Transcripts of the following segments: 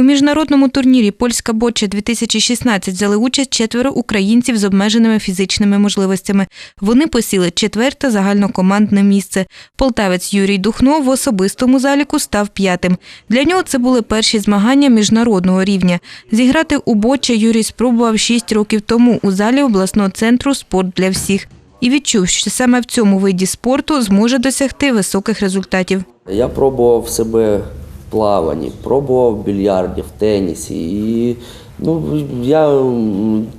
У міжнародному турнірі Польська боча 2016 взяли участь четверо українців з обмеженими фізичними можливостями. Вони посіли четверте загальнокомандне місце. Полтавець Юрій Духно в особистому заліку став п'ятим. Для нього це були перші змагання міжнародного рівня. Зіграти у боча Юрій спробував шість років тому у залі обласного центру Спорт для всіх і відчув, що саме в цьому виді спорту зможе досягти високих результатів. Я пробував себе плаванні, пробував в більярді, в тенісі. І ну, я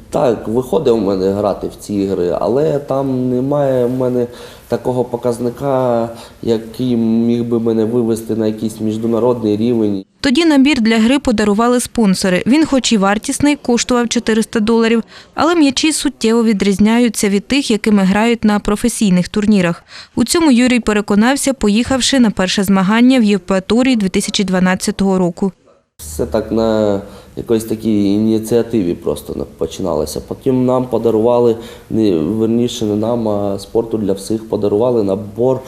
так, виходив у мене грати в ці ігри, але там немає в мене такого показника, який міг би мене вивести на якийсь міжнародний рівень. Тоді набір для гри подарували спонсори. Він, хоч і вартісний, коштував 400 доларів, але м'ячі суттєво відрізняються від тих, якими грають на професійних турнірах. У цьому Юрій переконався, поїхавши на перше змагання в Євпаторії 2012 року. Все так на якоїсь такій ініціативі просто починалося. Потім нам подарували, не, верніше не нам, а спорту для всіх подарували набор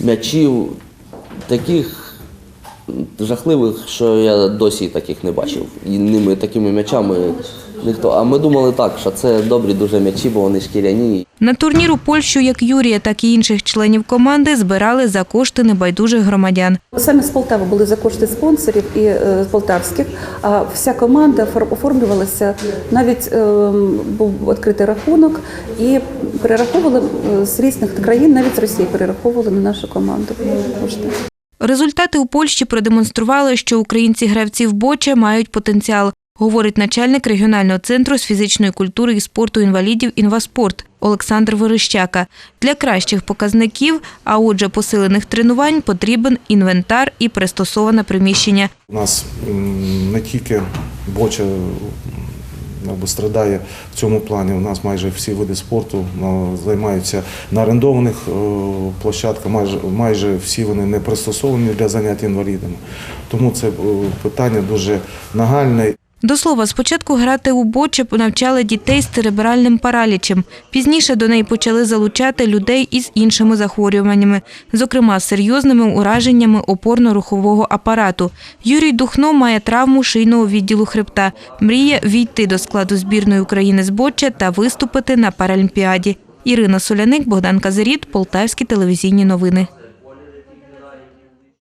м'ячів таких жахливих, що я досі таких не бачив. І ними такими м'ячами ніхто. А ми думали так, що це добрі дуже м'ячі, бо вони шкіряні. На турнір у Польщу як Юрія, так і інших членів команди збирали за кошти небайдужих громадян. Саме з Полтави були за кошти спонсорів і е, полтавських, а вся команда оформлювалася. Навіть е, був відкритий рахунок і перераховували е, з різних країн, навіть з Росії перераховували на нашу команду кошти. Результати у Польщі продемонстрували, що українці гравці в боче мають потенціал, говорить начальник регіонального центру з фізичної культури і спорту інвалідів «Інваспорт» Олександр Верещака. Для кращих показників, а отже посилених тренувань, потрібен інвентар і пристосоване приміщення. У нас не тільки боча якби, страдає в цьому плані. У нас майже всі види спорту займаються на орендованих е, площадках, майже, майже всі вони не пристосовані для занять інвалідами. Тому це е, питання дуже нагальне. До слова, спочатку грати у боче навчали дітей з церебральним паралічем. Пізніше до неї почали залучати людей із іншими захворюваннями, зокрема з серйозними ураженнями опорно-рухового апарату. Юрій Духно має травму шийного відділу хребта. Мріє війти до складу збірної України з боча та виступити на Паралімпіаді. Ірина Соляник, Богдан Казаріт, Полтавські телевізійні новини.